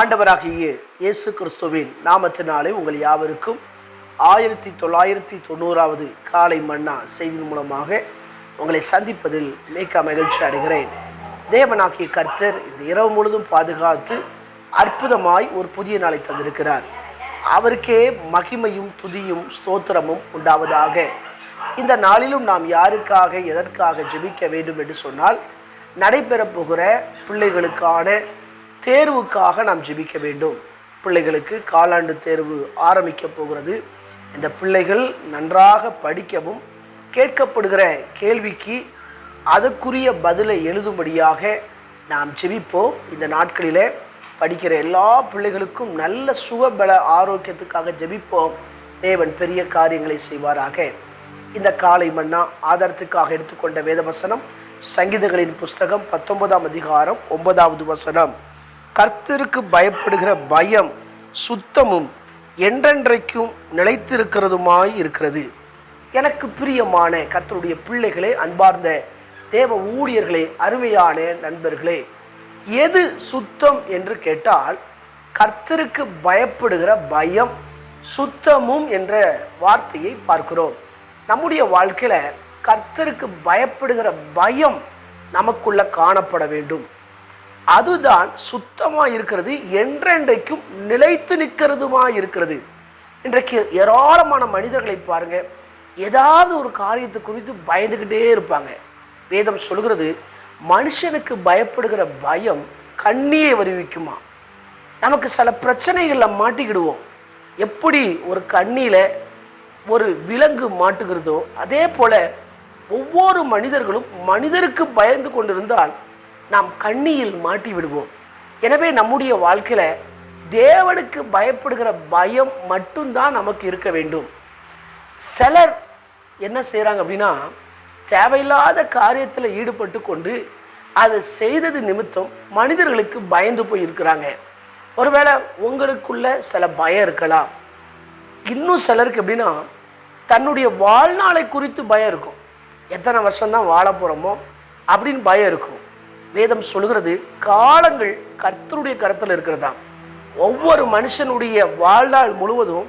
ஆண்டவராகிய இயேசு கிறிஸ்துவின் நாமத்தினாலே உங்கள் யாவருக்கும் ஆயிரத்தி தொள்ளாயிரத்தி தொண்ணூறாவது காலை மன்னா செய்தியின் மூலமாக உங்களை சந்திப்பதில் மிக்க மகிழ்ச்சி அடைகிறேன். தேவனாகிய கர்த்தர் இந்த இரவு முழுதும் பாதுகாத்து அற்புதமாய் ஒரு புதிய நாளை தந்திருக்கிறார். அவருக்கே மகிமையும் துதியும் ஸ்தோத்திரமும் உண்டாவதாக. இந்த நாளிலும் நாம் யாருக்காக எதற்காக ஜெபிக்க வேண்டும் என்று சொன்னால் நடைபெறப் போகிற பிள்ளைகளுக்கான தேர்வுக்காக நாம் ஜெபிக்க வேண்டும். பிள்ளைகளுக்கு காலாண்டு தேர்வு ஆரம்பிக்க போகிறது. இந்த பிள்ளைகள் நன்றாக படிக்கவும் கேட்கப்படுகிற கேள்விக்கு அதற்குரிய பதிலை எழுதும்படியாக நாம் ஜெபிப்போம். இந்த நாட்களில் படிக்கிற எல்லா பிள்ளைகளுக்கும் நல்ல சுகபல ஆரோக்கியத்துக்காக ஜெபிப்போம். தேவன் பெரிய காரியங்களை செய்வாராக. இந்த காலை மன்னா ஆதாரத்துக்காக எடுத்துக்கொண்ட வேதவசனம் சங்கீதங்களின் புஸ்தகம் பத்தொன்பதாம் அதிகாரம் ஒன்பதாவது வசனம். கர்த்தருக்கு பயப்படுகிற பயம் சுத்தமும் என்றென்றைக்கும் நிலைத்திருக்கிறதுமாய் இருக்கிறது. எனக்கு பிரியமான கர்த்தருடைய பிள்ளைகளே அன்பார்ந்த தேவ ஊழியர்களே அருமையான நண்பர்களே எது சுத்தம் என்று கேட்டால் கர்த்தருக்கு பயப்படுகிற பயம் சுத்தமும் என்ற வார்த்தையை பார்க்கிறோம். நம்முடைய வாழ்க்கையில் கர்த்தருக்கு பயப்படுகிற பயம் நமக்குள்ள காணப்பட வேண்டும். அதுதான் சுத்தமாக இருக்கிறது என்றென்றைக்கும் நிலைத்து நிற்கிறதுமா இருக்கிறது. இன்றைக்கு ஏராளமான மனிதர்களை பாருங்க ஏதாவது ஒரு காரியத்தை குறித்து பயந்துக்கிட்டே இருப்பாங்க. வேதம் சொல்கிறது மனுஷனுக்கு பயப்படுகிற பயம் கண்ணியை வருவிக்குமா? நமக்கு சில பிரச்சனைகளில் மாட்டிக்கிடுவோம். எப்படி ஒரு கண்ணியில் ஒரு விலங்கு மாட்டுகிறதோ அதே போல் ஒவ்வொரு மனிதர்களும் மனிதருக்கு பயந்து கொண்டிருந்தால் நாம் கண்ணியில் மாட்டி விடுவோம். எனவே நம்முடைய வாழ்க்கையில் தேவனுக்கு பயப்படுகிற பயம் மட்டும்தான் நமக்கு இருக்க வேண்டும். சிலர் என்ன செய்கிறாங்க அப்படின்னா தேவையில்லாத காரியத்தில் ஈடுபட்டு கொண்டு அதை செய்தது நிமித்தம் மனிதர்களுக்கு பயந்து போய் இருக்கிறாங்க. ஒருவேளை உங்களுக்குள்ள சில பயம் இருக்கலாம். இன்னும் சிலருக்கு எப்படின்னா தன்னுடைய வாழ்நாளை குறித்து பயம் இருக்கும். எத்தனை வருஷம்தான் வாழ போகிறோமோ அப்படின்னு பயம் இருக்கும். வேதம் சொல்கிறது காலங்கள் கர்த்தருடைய கருத்தில் இருக்கிறதா ஒவ்வொரு மனுஷனுடைய வாழ்நாள் முழுவதும்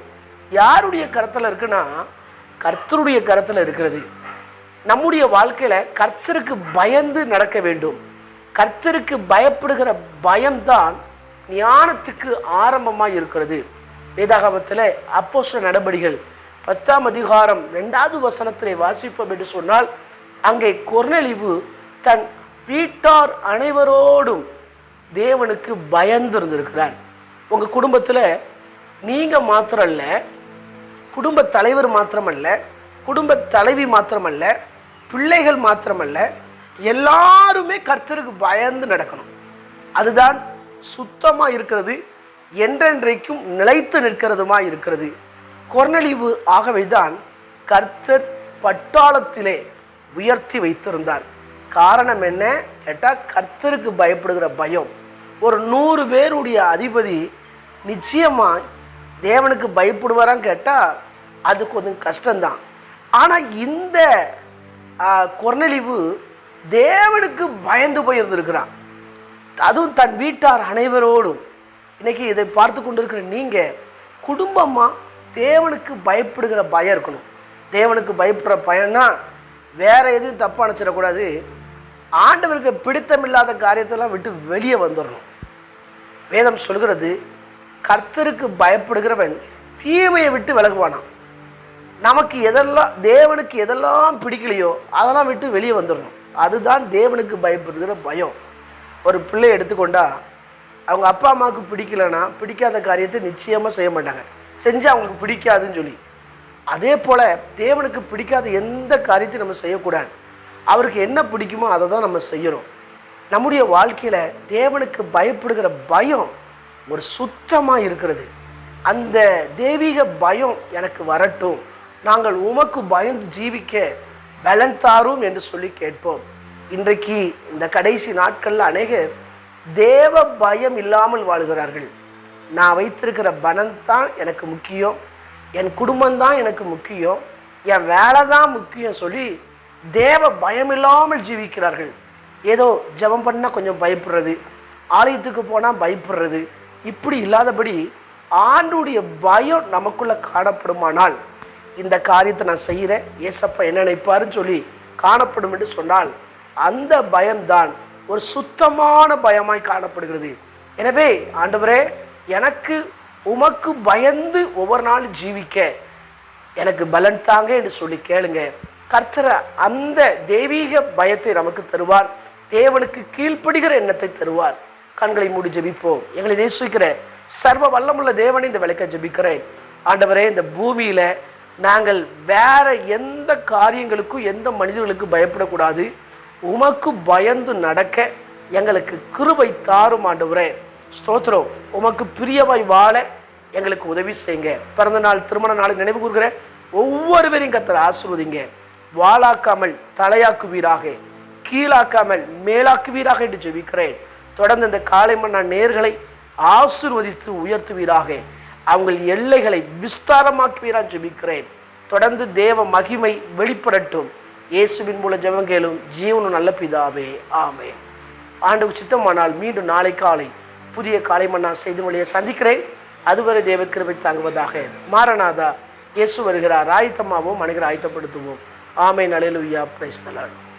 யாருடைய கருத்தில் இருக்குன்னா கர்த்தருடைய கருத்தில் இருக்கிறது. நம்முடைய வாழ்க்கையில் கர்த்தருக்கு பயந்து நடக்க வேண்டும். கர்த்தருக்கு பயப்படுகிற பயம்தான் ஞானத்துக்கு ஆரம்பமாக இருக்கிறது. வேதாகமத்தில் அப்போஸ்தல நடபடிகள் பத்தாம் அதிகாரம் ரெண்டாவது வசனத்திலே வாசிப்போம் என்று சொன்னால் அங்கே கொர்நெலிவு தன் வீட்டார் அனைவரோடும் தேவனுக்கு பயந்து இருந்திருக்கிறார் உங்கள் குடும்பத்தில் நீங்கள் மாத்திரம் இல்லை குடும்ப தலைவர் மாத்திரமல்ல குடும்ப தலைவி மாத்திரமல்ல பிள்ளைகள் மாத்திரமல்ல எல்லாருமே கர்த்தருக்கு பயந்து நடக்கணும். அதுதான் சுத்தமாக இருக்கிறது என்றென்றைக்கும் நிலைத்து நிற்கிறதுமா இருக்கிறது. கொர்நலிவு ஆகவேதான் கர்த்தர் பட்டாளத்திலே உயர்த்தி வைத்திருந்தார். காரணம் என்ன கேட்டால் கர்த்தருக்கு பயப்படுகிற பயம். ஒரு நூறு பேருடைய அதிபதி நிச்சயமாக தேவனுக்கு பயப்படுவாரான்னு கேட்டால் அது கொஞ்சம் கஷ்டம்தான். ஆனால் இந்த கொர்நலிவு தேவனுக்கு பயந்து போயிருந்திருக்கிறான். அதுவும் தன் வீட்டார் அனைவரோடும். இன்றைக்கி இதை பார்த்து கொண்டிருக்கிற நீங்கள் குடும்பமாக தேவனுக்கு பயப்படுகிற பயம் இருக்கணும். தேவனுக்கு பயப்படுற பயம்னா வேறு எதுவும் தப்பாக நினச்சிடக்கூடாது. ஆண்டவருக்கு பிடித்தமில்லாத காரியத்தெல்லாம் விட்டு வெளியே வந்துடணும் வேதம் சொல்கிறது கர்த்தருக்கு பயப்படுகிறவன் தீமையை விட்டு விலகுவானான் நமக்கு எதெல்லாம் தேவனுக்கு எதெல்லாம் பிடிக்கலையோ அதெல்லாம் விட்டு வெளியே வந்துடணும் அதுதான் தேவனுக்கு பயப்படுகிற பயம். ஒரு பிள்ளை எடுத்துக்கொண்டா அவங்க அப்பா அம்மாவுக்கு பிடிக்கலன்னா பிடிக்காத காரியத்தை நிச்சயமாக செய்ய மாட்டாங்க. செஞ்சு அவங்களுக்கு பிடிக்காதுன்னு சொல்லி. அதே போல் தேவனுக்கு பிடிக்காத எந்த காரியத்தையும் நம்ம செய்யக்கூடாது. அவருக்கு என்ன பிடிக்குமோ அதை தான் நம்ம செய்யணும் நம்முடைய வாழ்க்கையில் தேவனுக்கு பயப்படுகிற பயம் ஒரு சுத்தமாக இருக்கிறது. அந்த தெய்வீக பயம் எனக்கு வரட்டும். நாங்கள் உமக்கு பயந்து ஜீவிக்க பலன் தாரும் என்று சொல்லி கேட்போம். இன்றைக்கு இந்த கடைசி நாட்களில் அநேகர் தேவ பயம் இல்லாமல் வாழுகிறார்கள். நான் வைத்திருக்கிற பணம் தான் எனக்கு முக்கியம். என் குடும்பம்தான் எனக்கு முக்கியம். என் வேலை தான் முக்கியம் சொல்லி தேவ பயமில்லாமல் ஜீவிக்கிறார்கள். ஏதோ ஜெபம் பண்ணால் கொஞ்சம் பயப்படுறது ஆலயத்துக்கு போனால் பயப்படுறது இப்படி இல்லாதபடி ஆண்டுடைய பயம் நமக்குள்ளே காணப்படுமானால் இந்த காரியத்தை நான் செய்கிறேன் ஏசப்பா என்ன நினைப்பாருன்னு சொல்லி காணப்படும் என்று சொன்னால் அந்த பயம்தான் ஒரு சுத்தமான பயமாய் காணப்படுகிறது. எனவே ஆண்டவரே எனக்கு உமக்கு பயந்து ஒவ்வொரு நாளும் ஜீவிக்க எனக்கு பலன் தாங்க என்று சொல்லி கேளுங்க. கர்த்தரை அந்த தெய்வீக பயத்தை நமக்கு தருவார். தேவனுக்கு கீழ்ப்படுகிற எண்ணத்தை தருவார். கண்களை மூடி ஜெபிப்போம். எங்களை நேசிக்கிற சர்வ வல்லமுள்ள தேவனை இந்த விளக்க ஜெபிக்கிறேன். ஆண்டவரே இந்த பூமியில நாங்கள் வேற எந்த காரியங்களுக்கும் எந்த மனிதர்களுக்கும் பயப்படக்கூடாது. உமக்கு பயந்து நடக்க எங்களுக்கு கிருபை தாரும் ஆண்டவரே. ஸ்தோத்திரம். உமக்கு பிரியமாய் வாழ எங்களுக்கு உதவி செய்யுங்க. பிறந்த நாள் திருமண நாளை நினைவு கூறுகிற ஒவ்வொருவரையும் கத்தர் ஆசிர்வதிங்க. வாளாக்காமல் தலையாக்குவீராக கீழாக்காமல் மேலாக்குவீராக என்று ஜெபிக்கிறேன். தொடர்ந்து இந்த காலை மன்னா நேர்களை ஆசிர்வதித்து உயர்த்துவீராக. அவங்கள் எல்லைகளை விஸ்தாரமாக்குவீராக ஜெபிக்கிறேன். தொடர்ந்து தேவ மகிமை வெளிப்படட்டும். இயேசுவின் மூலம் ஜெபங்கேளும் ஜீவனும் நல்ல பிதாவே ஆமே ஆண்டு சித்தமானால் மீண்டும் நாளை காலை புதிய காலை மன்னா செய்து மொழியை சந்திக்கிறேன். அதுவரை தேவ கிருபை தாங்குவதாக. மாரநாதா இயேசு வருகிறார். ஆயத்தமாகவும் மனிதர் ஆயத்தப்படுத்துவோம். ఆమె నడెలుయ్య ప్రైస్తలాడు